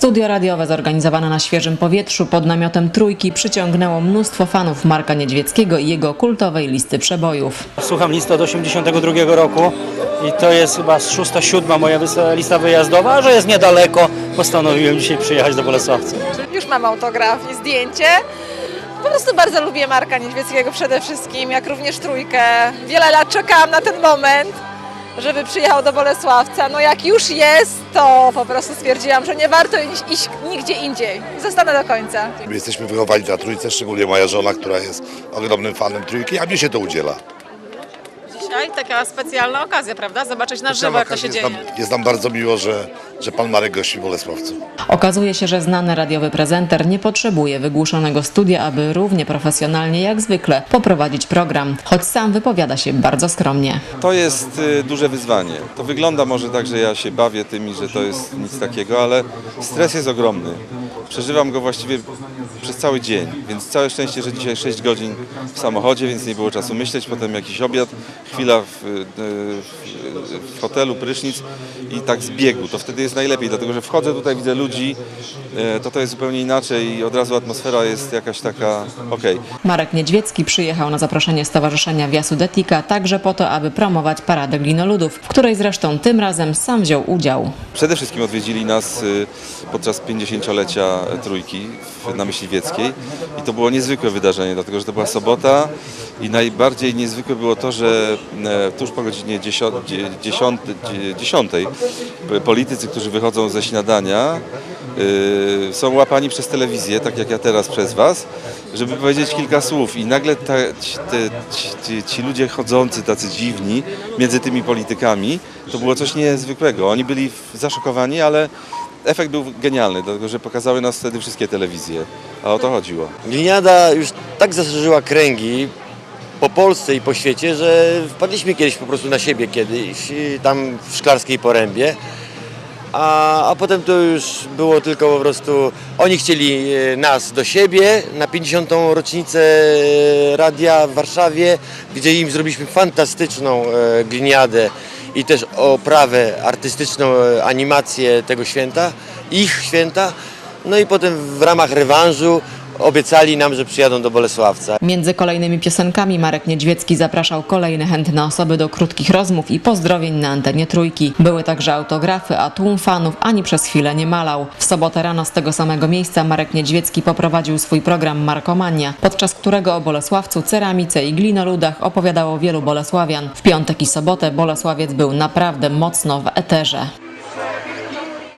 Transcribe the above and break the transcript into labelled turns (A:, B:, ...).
A: Studio radiowe zorganizowane na świeżym powietrzu pod namiotem Trójki przyciągnęło mnóstwo fanów Marka Niedźwieckiego i jego kultowej listy przebojów.
B: Słucham listy od 82 roku i to jest chyba szósta, siódma moja lista wyjazdowa, a że jest niedaleko, postanowiłem dzisiaj przyjechać do Bolesławca.
C: Już mam autograf i zdjęcie. Po prostu bardzo lubię Marka Niedźwieckiego przede wszystkim, jak również Trójkę. Wiele lat czekałam na ten moment, żeby przyjechał do Bolesławca. No jak już jest, to po prostu stwierdziłam, że nie warto iść, nigdzie indziej. Zostanę do końca.
D: My jesteśmy wychowani na trójce, szczególnie moja żona, która jest ogromnym fanem trójki, a mnie się to udziela.
E: Taka specjalna okazja, prawda? Zobaczyć na żywo, jak to się
D: jest,
E: dzieje.
D: nam, jest nam bardzo miło, że, że pan Marek gości w Bolesławcu.
A: Okazuje się, że znany radiowy prezenter nie potrzebuje wygłuszonego studia, aby równie profesjonalnie jak zwykle poprowadzić program, choć sam wypowiada się bardzo skromnie.
F: To jest y, duże wyzwanie. To wygląda może tak, że ja się bawię tymi, że to jest nic takiego, ale stres jest ogromny. Przeżywam go właściwie przez cały dzień, więc całe szczęście, że dzisiaj 6 godzin w samochodzie, więc nie było czasu myśleć, potem jakiś obiad, chwila w, y, w, w hotelu, prysznic i tak z biegu. To wtedy jest najlepiej, dlatego że wchodzę tutaj, widzę ludzi, y, to to jest zupełnie inaczej i od razu atmosfera jest jakaś taka okej.
A: Marek Niedźwiecki przyjechał na zaproszenie Stowarzyszenia Wiasudetika także po to, aby promować Paradę Glinoludów, w której zresztą tym razem sam wziął udział.
F: Przede wszystkim odwiedzili nas y, podczas 50-lecia Trójki w- na Myśliwieckiej i to było niezwykłe wydarzenie, dlatego że to była sobota i najbardziej niezwykłe było to, że e, tuż po godzinie 10, 10, 10 politycy, którzy wychodzą ze śniadania y, są łapani przez telewizję, tak jak ja teraz przez was, żeby powiedzieć kilka słów i nagle ta, ci, te, ci, ci ludzie chodzący, tacy dziwni między tymi politykami, to było coś niezwykłego. Oni byli zaszokowani, ale efekt był genialny, dlatego że pokazały nas wtedy wszystkie telewizje, a o to chodziło.
G: Gliniada już tak zaszerzyła kręgi po Polsce i po świecie, że wpadliśmy kiedyś po prostu na siebie kiedyś, tam w Szklarskiej Porębie. A, a potem to już było tylko po prostu, oni chcieli e, nas do siebie na 50. rocznicę e, radia w Warszawie, gdzie im zrobiliśmy fantastyczną e, gliniadę i też oprawę artystyczną, e, animację tego święta, ich święta. No i potem w ramach rewanżu obiecali nam, że przyjadą do Bolesławca.
A: Między kolejnymi piosenkami Marek Niedźwiecki zapraszał kolejne chętne osoby do krótkich rozmów i pozdrowień na antenie Trójki. Były także autografy, a tłum fanów ani przez chwilę nie malał. W sobotę rano z tego samego miejsca Marek Niedźwiecki poprowadził swój program Markomania, podczas którego o Bolesławcu, ceramice i glinoludach opowiadało wielu bolesławian. W piątek i sobotę Bolesławiec był naprawdę mocno w eterze.